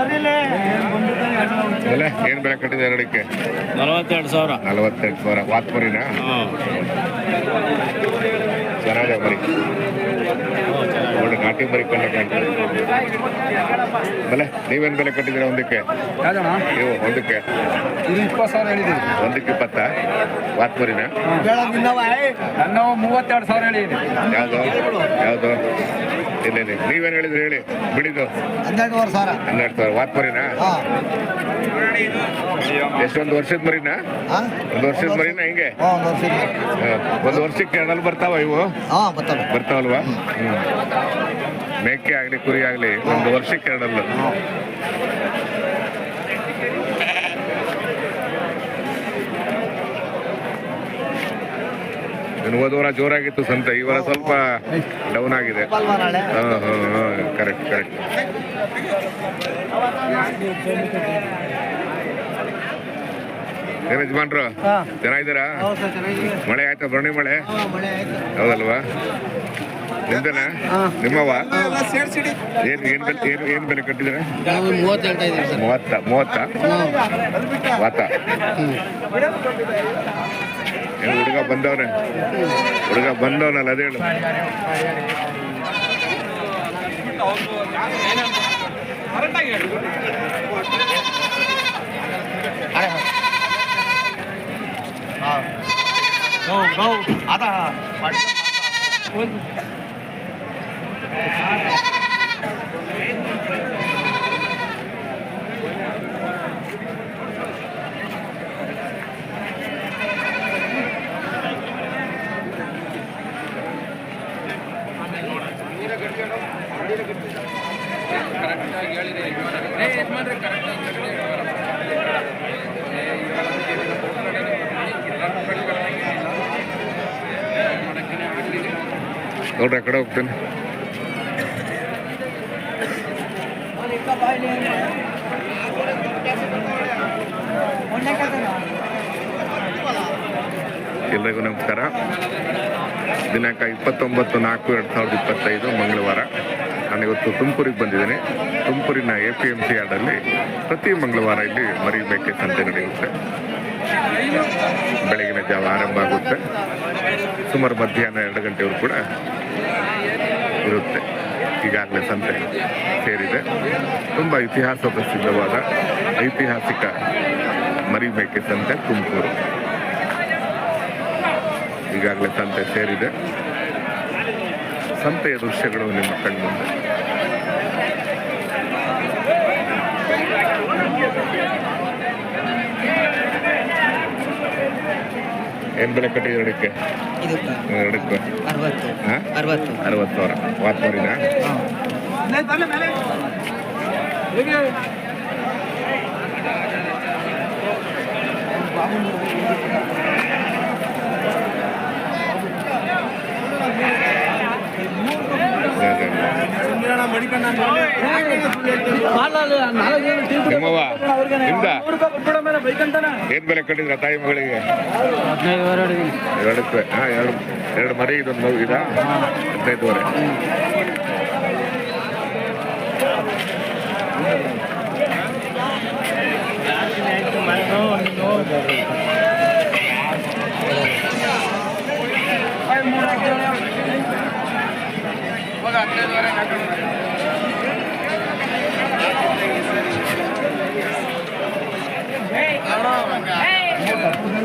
ಅಲ್ಲ ಏನು ಬೆಲೆ ಕಟ್ಟಿದೆ ಎರಡಕ್ಕೆ? ನಲವತ್ತೆರಡು ಸಾವಿರ. ನಲವತ್ತೆರಡು ಸಾವಿರ. ವಾತ್ಮರಿನಾ ಹಾಂ ಚೆನ್ನಾಗಿದೆ ಬರಿ ನೋಡಿ ನಾಟಿ ಮರಿ ಕಂಡ ಕಾಣ್ತದೆ. ಬೆಲೆ ನೀವೇನು ಬೆಲೆ ಕಟ್ಟಿದ್ದೀರಾ ಒಂದಕ್ಕೆ? ನೀವು ಒಂದಕ್ಕೆ. ಇಪ್ಪತ್ತು ಸಾವಿರ ಹೇಳಿದ್ದೀವಿ ಒಂದಕ್ಕೆ ಇಪ್ಪತ್ತ? ವಾತ್ಪುರಿನ? ಮೂವತ್ತೆರಡು ಸಾವಿರ ಹೇಳಿದ್ದೀನಿ. ಯಾವುದು? ಯಾವುದು? ಇಲ್ಲ ಇಲ್ಲ. ನೀವೇನು ಹೇಳಿದ್ರಿ ಹೇಳಿ. ಬಿಡಿದು. ಹನ್ನೆರಡುವರೆ ಸಾವಿರ ಹನ್ನೆರಡು ಸಾವಿರ. ವಾತ್ಮರಿನಾ ಹಾಂ. ಎಷ್ಟೊಂದು ವರ್ಷದ ಮರಿನಾ? ಹಾಂ? ಒಂದು ವರ್ಷದ ಮರಿನಾ ಹಿಂಗೆ? ಹಾಂ ಒಂದು ವರ್ಷ. ಒಂದು ವರ್ಷಕ್ಕೆ ಎರಡಲ್ಲಿ ಬರ್ತಾವ ಇವು? ಹಾಂ ಬರ್ತವೆ. ಬರ್ತಾವಲ್ವಾ. ಮೇಕೆ ಆಗಲಿ ಕುರಿ ಆಗ್ಲಿ ಒಂದು ವರ್ಷಕ್ಕೆ ಎರಡಲ್ಲ ಇನ್ನು ಹೋದ ವಾರ ಜೋರಾಗಿತ್ತು ಸಂತೆ. ಈ ವಾರ ಸ್ವಲ್ಪ ಡೌನ್ ಆಗಿದೆ. ಕರೆಕ್ಟ್ ಕರೆಕ್ಟ್ ಏನು ಯಜಮಾನ್ರು? ಚೆನ್ನಾಗಿದ್ದೀರಾ? ಮಳೆ ಆಯ್ತಾ ಬರಣಿ ಮಳೆ? ಹೌದಲ್ವಾ? ನಿಮ್ದೇನಾ. ನಿಮ್ಮವ ಏನ್ ಏನ್ ಏನ್ ಏನ್ ಬೆಲೆ ಕಟ್ಟಿದ್ರೆ ಮೂವತ್ತ? ಮೂವತ್ತ? ವಾತ ಏನು ಹುಡುಗ ಬಂದವನೇ. ಹುಡುಗ ಬಂದವನಲ್ಲ ಅದೇ ಹೇಳು. ನೋಡ್ರಿ ಆ ಕಡೆ ಹೋಗ್ತೇನೆ. ಎಲ್ಲರಿಗೂ ನಮಸ್ಕಾರ. ದಿನಾಂಕ ಇಪ್ಪತ್ತೊಂಬತ್ತು ನಾಲ್ಕು ಎರಡು ಸಾವಿರದ ಇಪ್ಪತ್ತೈದು ಮಂಗಳವಾರ. ನಾನಿವತ್ತು ತುಮಕೂರಿಗೆ ಬಂದಿದ್ದೀನಿ. ತುಮಕೂರಿನ ಎ ಪಿ ಎಂ ಸಿ ಯಾರ್ಡಲ್ಲಿ ಪ್ರತಿ ಮಂಗಳವಾರ ಇಲ್ಲಿ ಮರಿಬೇಕೆ ಸಂತೆ ನಡೆಯುತ್ತೆ. ಬೆಳಗಿನ ಜಾವ ಆರಂಭ ಆಗುತ್ತೆ. ಸುಮಾರು ಮಧ್ಯಾಹ್ನ ಎರಡು ಗಂಟೆವರೆಗೂ ಕೂಡ ಇರುತ್ತೆ. ಈಗಾಗಲೇ ಸಂತೆ ಸೇರಿದೆ. ತುಂಬ ಇತಿಹಾಸ ಪ್ರಸಿದ್ಧವಾದ ಐತಿಹಾಸಿಕ ಮರಿಬೇಕೆ ಸಂತೆ ತುಮಕೂರು. ಈಗಾಗಲೇ ಸಂತೆ ಸೇರಿದೆ. ಸಂತೆಯ ದೃಶ್ಯಗಳು ನಿಮ್ಮ ಕಣ್ಮುಂದೆ. ಏನ್ ಬೆಲೆ ಕಟ್ಟಿದೆ ಎರಡಕ್ಕೆ ಎರಡಕ್ಕೆ. ಅರವತ್ತು. ಹಾ? ಅರವತ್ತು. ಅರವತ್ತು ಸಾವಿರ. ವಾತ್ಮರಿನ ಹಾಂ. ನಿಮ್ಮವ್ವ ನಿಮ್ದ ಏನ್ ಬೆಲೆ ಕಟ್ಟಿದ್ರ ತಾಯಿ ಮಗಳಿಗೆ? ಎರಡು ಮರಿ ಇದೊಂದು ಮಗು ಇದಾ? ಹದಿನೈದುವರೆ.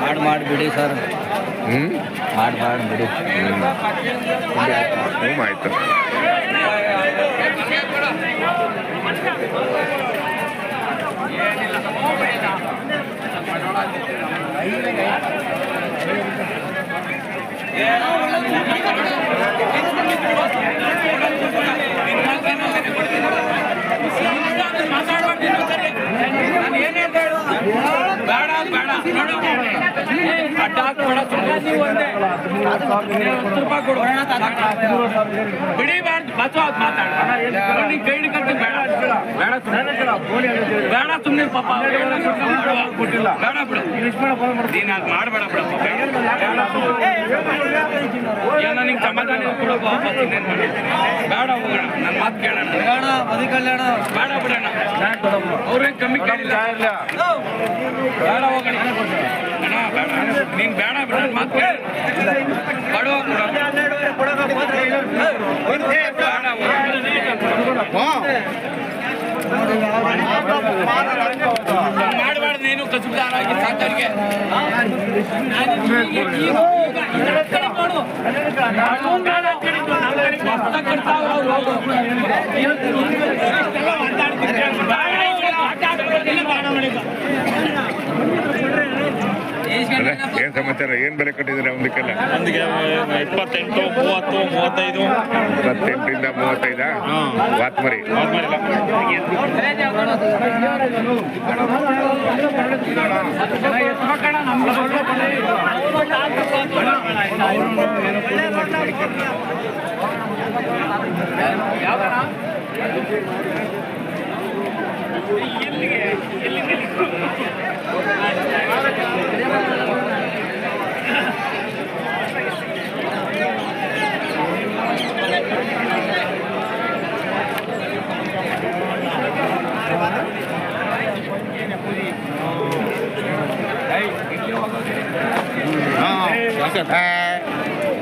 ಮಾಡಿ ಮಾಡಿಬಿಡಿ ಸರ್ ಹ್ಮ್ ಮಾಡಿ ಮಾಡಿಬಿಡಿ ಹ್ಮ್ ಆಯ್ತು ಅಡ್ಡ ಹಾಕ್ಬೇಡ ಸುಮ್ಮನೆ ನೀವು ಒಂದೇ ಹತ್ತು ರೂಪಾಯಿ ಕೊಡು ಬಿಡಿ ಬೇಡ ಬಚ್ಚು ಅದು ಮಾತಾಡ ಬೇಡ ಬೇಡ. ಬೇಡ ಸುಮ್ಮನೆ ಪಾಪ ಕೊಟ್ಟಿಲ್ಲ ಬೇಡ ಬಿಡು ನೀನ್ ಮಾಡಬೇಡ ಬಿಡಪ್ಪ ಏನೋ ನಿಂಗೆ ಬೇಡ ಹೋಗೋಣ ನನ್ನ ಮಾತು ಕೇಳೋಣ ಬೇಡ ಬಿಡೋಣ ಅವ್ರೇನ್ ಕಮ್ಮಿ ಕೇಳಿಲ್ಲ ಬೇಡ ಹೋಗೋಣ ಅಣ್ಣ ಬೇಡ ಬೇಡ ನನ್ನ ಮಾತು ಬೇಡ ಮಾಡಬಾರ್ದು ನೀನು ಕಸುಬಾರಾಗಿ ಸಾಕರಿಗೆ ಅಲ್ಲ ಸಮಾಚಾರ? ಏನ್ ಬೆಲೆ ಕಟ್ಟಿದ್ದೀರಾ ಒಂದಕ್ಕೆಲ್ಲ? ಒಂದಿಗೆ ಇಪ್ಪತ್ತೆಂಟು ಮೂವತ್ತು ಮೂವತ್ತೈದು. ಇಪ್ಪತ್ತೆಂಟರಿಂದ ಮೂವತ್ತೈದಾ? ವಾತ್ ಎಲ್ಲಿಗೆ ಆದ್ಮೇಲೆ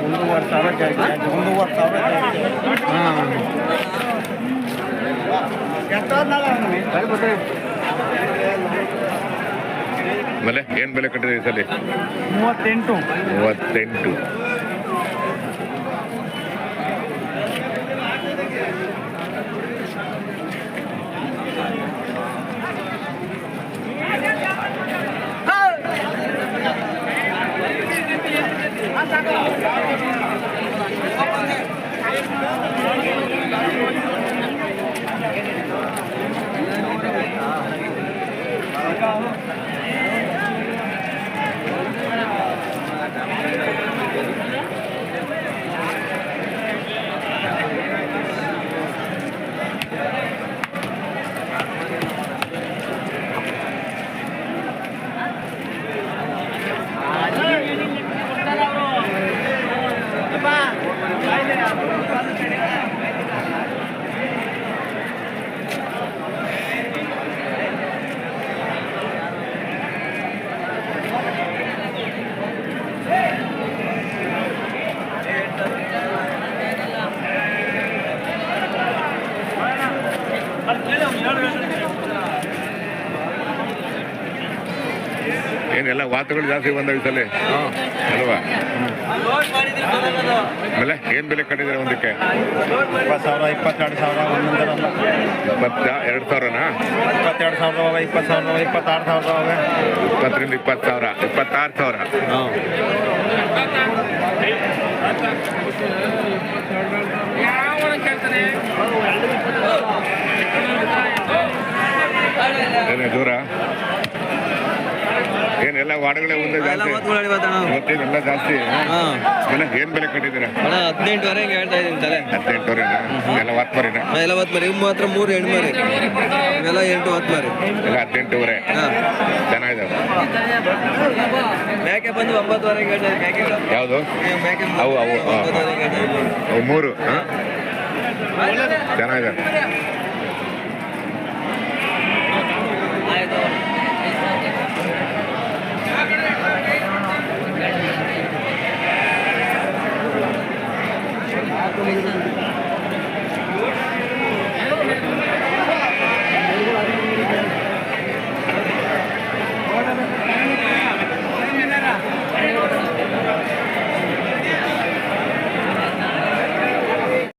ಒಂದೂವರೆ ಸಾವಿರ ಜಾಸ್ತಿ ಒಂದೂವರೆ ಸಾವಿರ ಜಾಸ್ತಿ ಏನ್ ಬೆಲೆ ಕಟ್ಟಿದೆ ಈ ಸಲ? ಮೂವತ್ತೆಂಟು. ಮೂವತ್ತೆಂಟು. ಏನೆಲ್ಲ ವಾತಗಳು ಜಾಸ್ತಿ ಬಂದವು ಸಲ. ಅಲ್ವಾ? ಆಮೇಲೆ ಏನ್ ಬೆಲೆ ಕಟ್ಟಿದ್ರೆ ಒಂದಕ್ಕೆ? ಇಪ್ಪತ್ತು ಸಾವಿರ ಇಪ್ಪತ್ತೆರಡು ಸಾವಿರ ಒಂದೊಂದರ ಇಪ್ಪತ್ತ ಎರಡು ಸಾವಿರನಾ? ಇಪ್ಪತ್ತೆರಡು ಸಾವಿರ ಅವಾಗ ಇಪ್ಪತ್ತು ಸಾವಿರ ಇಪ್ಪತ್ತಾರು ಸಾವಿರ ಅವಾಗ ಇಪ್ಪತ್ತರಿಂದ ಇಪ್ಪತ್ತು ಸಾವಿರ ಇಪ್ಪತ್ತಾರು ಸಾವಿರ. ಏನೇ ದೂರ? ಏನೆಲ್ಲ ವಾಡಗಳೇ ಒಂದೇ ಜಾಸ್ತಿ? ಇವತ್ತೇನೆಲ್ಲ ಜಾಸ್ತಿ? ಏನ್ ಬೆಲೆ ಕಟ್ಟಿದ್ದೀರಾ? ಹದಿನೆಂಟುವರೆ ಹೇಳ್ತಾ ಇದ್ದೀನಿ ತಲೆ. ಹದಿನೆಂಟುವರೆ ಎಲ್ಲ ವಾತ್ಮರಿನ ಎಲ್ಲ ಹೊತ್ತು ಮರಿ. ಇವು ಮಾತ್ರ ಮೂರು ಹೆಣ್ಣು ಮರಿ. ಇವೆಲ್ಲ ಎಂಟು ಹತ್ತು ಮರಿ. ಎಲ್ಲ ಹದಿನೆಂಟುವರೆ? ಚೆನ್ನಾಗಿದ್ದಾವೆ ಮೇಕೆ ಬಂದು ಒಂಬತ್ತುವರೆಗೆ ಹೇಳ್ತಾ ಇದ್ದೀನಿ. ಯಾವುದು? ಅವು, ಅವು, ಮೂರು ಹಾಂ. ಚೆನ್ನಾಗಿದಾವೆ ಆಯ್ತು